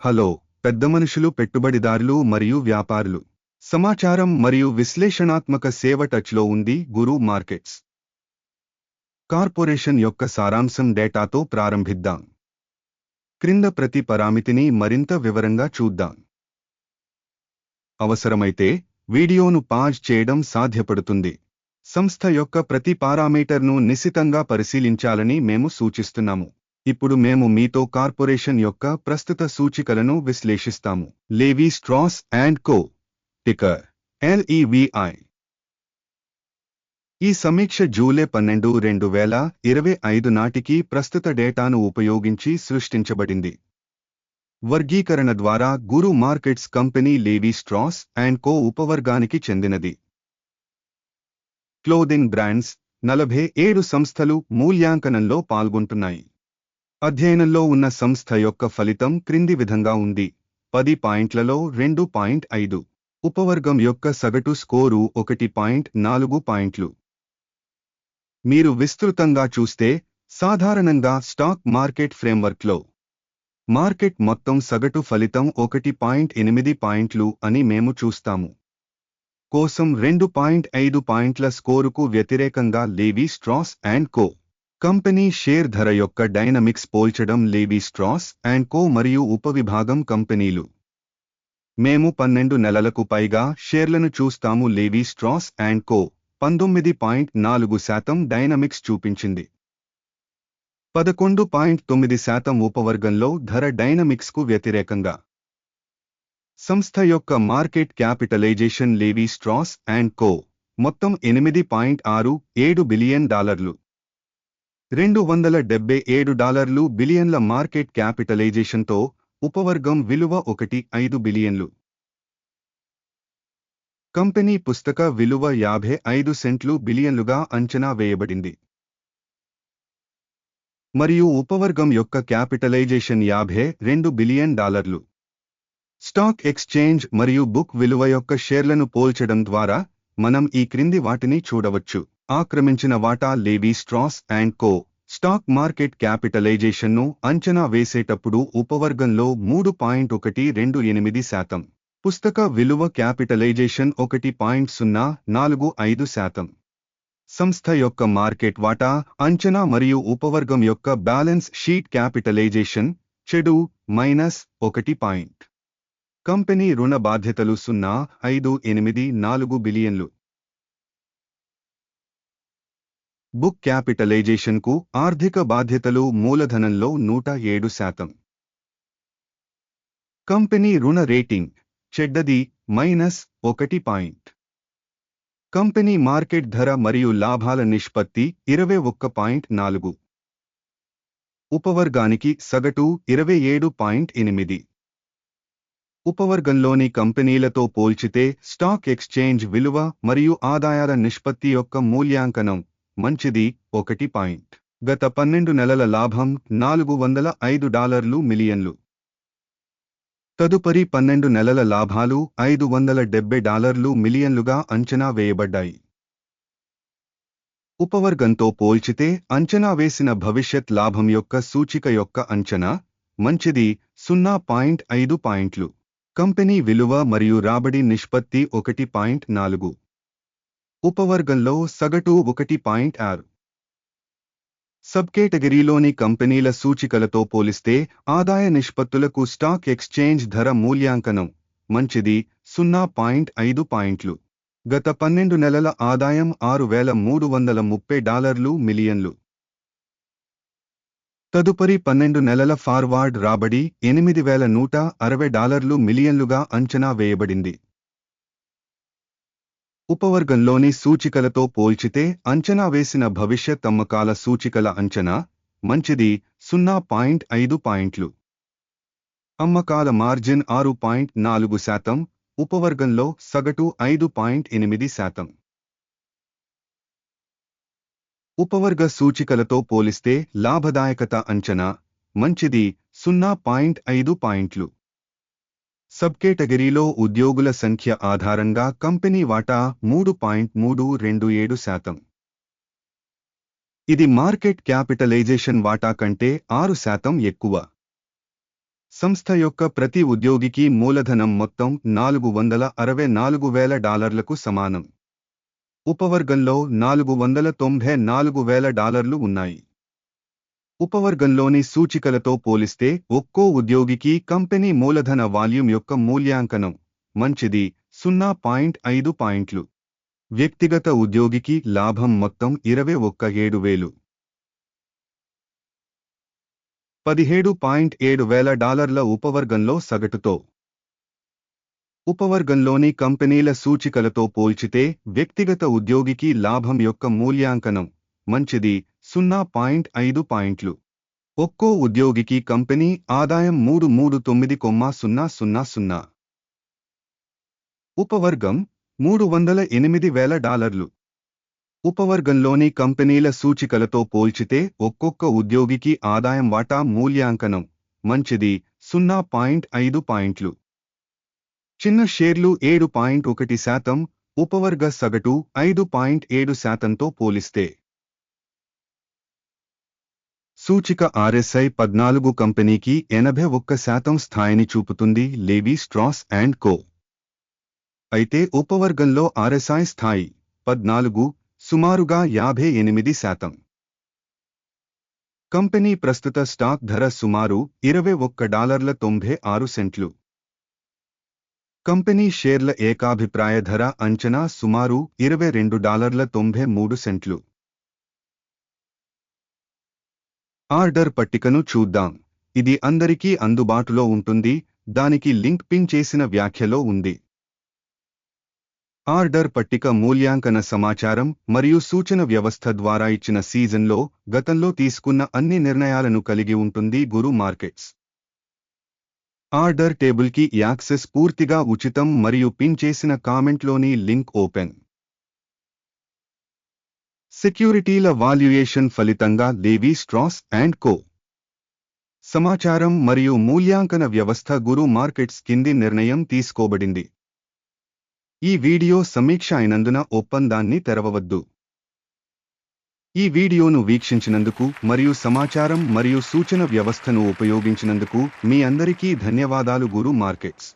Hello పెద్ద మనుషులు పెట్టుబడిదారులు మరియు వ్యాపారులు. సమాచారం మరియు విశ్లేషణాత్మక సేవ టచ్లో ఉంది గురు మార్కెట్స్. కార్పొరేషన్ యొక్క సారాంశం డేటాతో ప్రారంభిద్దాం. క్రింద ప్రతి పరామితిని మరింత వివరంగా చూద్దాం. అవసరమైతే వీడియోను పాజ్ చేయడం సాధ్యపడుతుంది. సంస్థ యొక్క ప్రతి పారామీటర్ను నిశితంగా పరిశీలించాలని మేము సూచిస్తున్నాము. ఇప్పుడు మేము మీతో కార్పొరేషన్ యొక్క ప్రస్తుత సూచికలను విశ్లేషిస్తాము. Levi Strauss and Co ticker LEVI ఈ సమీక్ష జూలై పన్నెండు రెండు వేల ఇరవై ఐదు నాటికి ప్రస్తుత డేటాను ఉపయోగించి సృష్టించబడింది. వర్గీకరణ ద్వారా Guru Markets company Levi Strauss and Co ఉపవర్గానికి చెందినది. క్లోదింగ్ బ్రాండ్స్ నలభై ఏడు సంస్థలు మూల్యాంకనంలో పాల్గొంటున్నాయి. అధ్యయనంలో ఉన్న సంస్థ యొక్క ఫలితం క్రింది విధంగా ఉంది. పది పాయింట్లలో రెండు పాయింట్ ఐదు. ఉపవర్గం యొక్క సగటు స్కోరు ఒకటి పాయింట్ నాలుగు పాయింట్లు. మీరు విస్తృతంగా చూస్తే సాధారణంగా స్టాక్ మార్కెట్ ఫ్రేమ్వర్క్లో మార్కెట్ మొత్తం సగటు ఫలితం ఒకటి పాయింట్ ఎనిమిది పాయింట్లు అని మేము చూస్తాము. కోసం రెండు పాయింట్ ఐదు పాయింట్ల స్కోరుకు వ్యతిరేకంగా Levi Strauss and Co company share ధర యొక్క డైనమిక్స్ పోల్చడం లేవీ స్ట్రాస్ అండ్ కో మరియు ఉపవిభాగం కంపెనీలు. మేము పన్నెండు నెలలకు పైగా షేర్లను చూస్తాము లేవీ స్ట్రాస్ అండ్ కో పంతొమ్మిది పాయింట్ నాలుగు శాతం డైనమిక్స్ చూపించింది. పదకొండు పాయింట్ తొమ్మిది శాతం ఉపవర్గంలో ధర డైనమిక్స్కు వ్యతిరేకంగా. సంస్థ యొక్క market capitalization Levi Strauss and Co మొత్తం ఎనిమిది పాయింట్ ఆరు ఏడు బిలియన్ డాలర్లు. రెండు వందల డెబ్బై ఏడు డాలర్లు బిలియన్ల మార్కెట్ క్యాపిటలైజేషన్తో ఉపవర్గం విలువ ఒకటి ఐదు బిలియన్లు. కంపెనీ పుస్తక విలువ యాభై ఐదు సెంట్లు బిలియన్లుగా అంచనా వేయబడింది. మరియు ఉపవర్గం యొక్క క్యాపిటలైజేషన్ యాభై రెండు బిలియన్ డాలర్లు. స్టాక్ ఎక్స్చేంజ్ మరియు బుక్ విలువ యొక్క షేర్లను పోల్చడం ద్వారా మనం ఈ క్రింది వాటిని చూడవచ్చు. ఆక్రమించిన వాటా Levi Strauss and Co. Stock market క్యాపిటలైజేషన్ను అంచనా వేసేటప్పుడు ఉపవర్గంలో మూడు పాయింట్ ఒకటి రెండు ఎనిమిది శాతం. పుస్తక విలువ క్యాపిటలైజేషన్ ఒకటి పాయింట్ సున్నా నాలుగు ఐదు శాతం. సంస్థ యొక్క మార్కెట్ వాటా అంచనా మరియు ఉపవర్గం యొక్క బ్యాలెన్స్ షీట్ క్యాపిటలైజేషన్ చెడు మైనస్ ఒకటి పాయింట్. కంపెనీ రుణ బాధ్యతలు సున్నా ఐదు ఎనిమిది నాలుగు బిలియన్లు. బుక్ క్యాపిటలైజేషన్కు ఆర్థిక బాధ్యతలు మూలధనంలో నూట ఏడు శాతం. కంపెనీ రుణ రేటింగ్ చెడ్డది మైనస్ ఒకటి పాయింట్. కంపెనీ మార్కెట్ ధర మరియు లాభాల నిష్పత్తి ఇరవై ఒక్క పాయింట్ నాలుగు. ఉపవర్గానికి సగటు ఇరవై ఏడు పాయింట్ ఎనిమిది. ఉపవర్గంలోని కంపెనీలతో పోల్చితే స్టాక్ ఎక్స్చేంజ్ విలువ మరియు ఆదాయాల నిష్పత్తి యొక్క మూల్యాంకనం మంచిది ఒకటి పాయింట్. గత పన్నెండు నెలల లాభం నాలుగు వందల ఐదు డాలర్లు మిలియన్లు. తదుపరి పన్నెండు నెలల లాభాలు ఐదు వందల డెబ్బై డాలర్లు మిలియన్లుగా అంచనా వేయబడ్డాయి. ఉపవర్గంతో పోల్చితే అంచనా వేసిన భవిష్యత్ లాభం యొక్క సూచిక యొక్క అంచనా మంచిది సున్నా పాయింట్ ఐదు పాయింట్లు. కంపెనీ విలువ మరియు రాబడి నిష్పత్తి ఒకటి పాయింట్ నాలుగు. ఉపవర్గంలో సగటు ఒకటి పాయింట్ ఆరు. సబ్ కేటగిరీలోని కంపెనీల సూచికలతో పోలిస్తే ఆదాయ నిష్పత్తులకు స్టాక్ ఎక్స్చేంజ్ ధర మూల్యాంకనం మంచిది సున్నా పాయింట్ ఐదు పాయింట్లు. గత పన్నెండు నెలల ఆదాయం ఆరు వేల మూడు వందల ముప్పై డాలర్లు మిలియన్లు. తదుపరి పన్నెండు నెలల ఫార్వార్డ్ రాబడి ఎనిమిది వేల నూట అరవై డాలర్లు మిలియన్లుగా అంచనా వేయబడింది. ఉపవర్గంలోని సూచికలతో పోల్చితే అంచనా వేసిన భవిష్యత్ అమ్మకాల సూచికల అంచనా మంచిది సున్నా పాయింట్ ఐదు పాయింట్లు. అమ్మకాల మార్జిన్ ఆరు పాయింట్ నాలుగు శాతం ఉపవర్గంలో సగటు ఐదు పాయింట్ ఎనిమిది శాతం. ఉపవర్గ సూచికలతో పోలిస్తే లాభదాయకత అంచనా మంచిది సున్నా పాయింట్ ఐదు పాయింట్లు. సబ్ కేటగిరీలో ఉద్యోగుల సంఖ్య ఆధారంగా కంపెనీ వాటా మూడు పాయింట్ మూడు రెండు ఏడు శాతం. ఇది మార్కెట్ క్యాపిటలైజేషన్ వాటా కంటే ఆరు శాతం ఎక్కువ. సంస్థ యొక్క ప్రతి ఉద్యోగికి మూలధనం మొత్తం నాలుగు వందల అరవై నాలుగు వేల డాలర్లకు సమానం. ఉపవర్గంలో నాలుగు వందల తొంభై నాలుగు వేల డాలర్లు ఉన్నాయి. ఉపవర్గంలోని సూచికలతో పోలిస్తే ఒక్కో ఉద్యోగికి కంపెనీ మూలధన వాల్యూమ్ యొక్క మూల్యాంకనం మంచిది సున్నా పాయింట్ ఐదు పాయింట్లు. వ్యక్తిగత ఉద్యోగికి లాభం మొత్తం ఇరవై ఒక్క ఏడు వేలు. పదిహేడు పాయింట్ ఏడు వేల డాలర్ల ఉపవర్గంలో సగటుతో. ఉపవర్గంలోని కంపెనీల సూచికలతో పోల్చితే వ్యక్తిగత ఉద్యోగికి లాభం యొక్క మూల్యాంకనం మంచిది సున్నా పాయింట్ ఐదు పాయింట్లు. ఒక్కో ఉద్యోగికి కంపెనీ ఆదాయం మూడు మూడు తొమ్మిది కొమ్మ సున్నా సున్నా సున్నా. ఉపవర్గం మూడు వందల ఎనిమిది వేల డాలర్లు. ఉపవర్గంలోని కంపెనీల సూచికలతో పోల్చితే ఒక్కొక్క ఉద్యోగికి ఆదాయం వాటా మూల్యాంకనం. మంచిది సున్నా పాయింట్ ఐదు పాయింట్లు. చిన్న షేర్లు ఏడు పాయింట్ ఒకటి శాతం ఉపవర్గ సగటు ఐదు పాయింట్ ఏడు శాతంతో పోలిస్తే. సూచిక ఆర్ఎస్ఐ పద్నాలుగు కంపెనీకి ఎనభై ఒక్క శాతం స్థాయిని చూపుతుంది లేవీ స్ట్రాస్ అండ్ కో. అయితే ఉపవర్గంలో ఆర్ఎస్ఐ స్థాయి పద్నాలుగు సుమారుగా యాభై ఎనిమిది శాతం. కంపెనీ ప్రస్తుత స్టాక్ ధర సుమారు ఇరవై ఒక్క డాలర్ల తొంభై ఆరు సెంట్లు. కంపెనీ షేర్ల ఏకాభిప్రాయ ధర అంచనా సుమారు ఇరవై రెండు డాలర్ల తొంభై మూడు సెంట్లు. ఆర్డర్ పట్టికను చూద్దాం. ఇది అందరికీ అందుబాటులో ఉంటుంది దానికి లింక్ పిన్ చేసిన వ్యాఖ్యలో ఉంది. ఆర్డర్ పట్టిక మూల్యాంకన సమాచారం మరియు సూచన వ్యవస్థ ద్వారా ఇచ్చిన సీజన్లో గతంలో తీసుకున్న అన్ని నిర్ణయాలను కలిగి ఉంటుంది గురు మార్కెట్స్. ఆర్డర్ టేబుల్కి యాక్సెస్ పూర్తిగా ఉచితం మరియు పిన్ చేసిన కామెంట్లోని లింక్ ఓపెన్. సెక్యూరిటీల వాల్యుయేషన్ ఫలితంగా లేవీ స్ట్రాస్ అండ్ కో. సమాచారం మరియు మూల్యాంకన వ్యవస్థ గురు మార్కెట్స్ కింది నిర్ణయం తీసుకోబడింది. ఈ వీడియో సమీక్ష అయినందున ఒప్పందాన్ని తెరవవద్దు. ఈ వీడియోను వీక్షించినందుకు మరియు సమాచారం మరియు సూచన వ్యవస్థను ఉపయోగించినందుకు మీ అందరికీ ధన్యవాదాలు గురు మార్కెట్స్.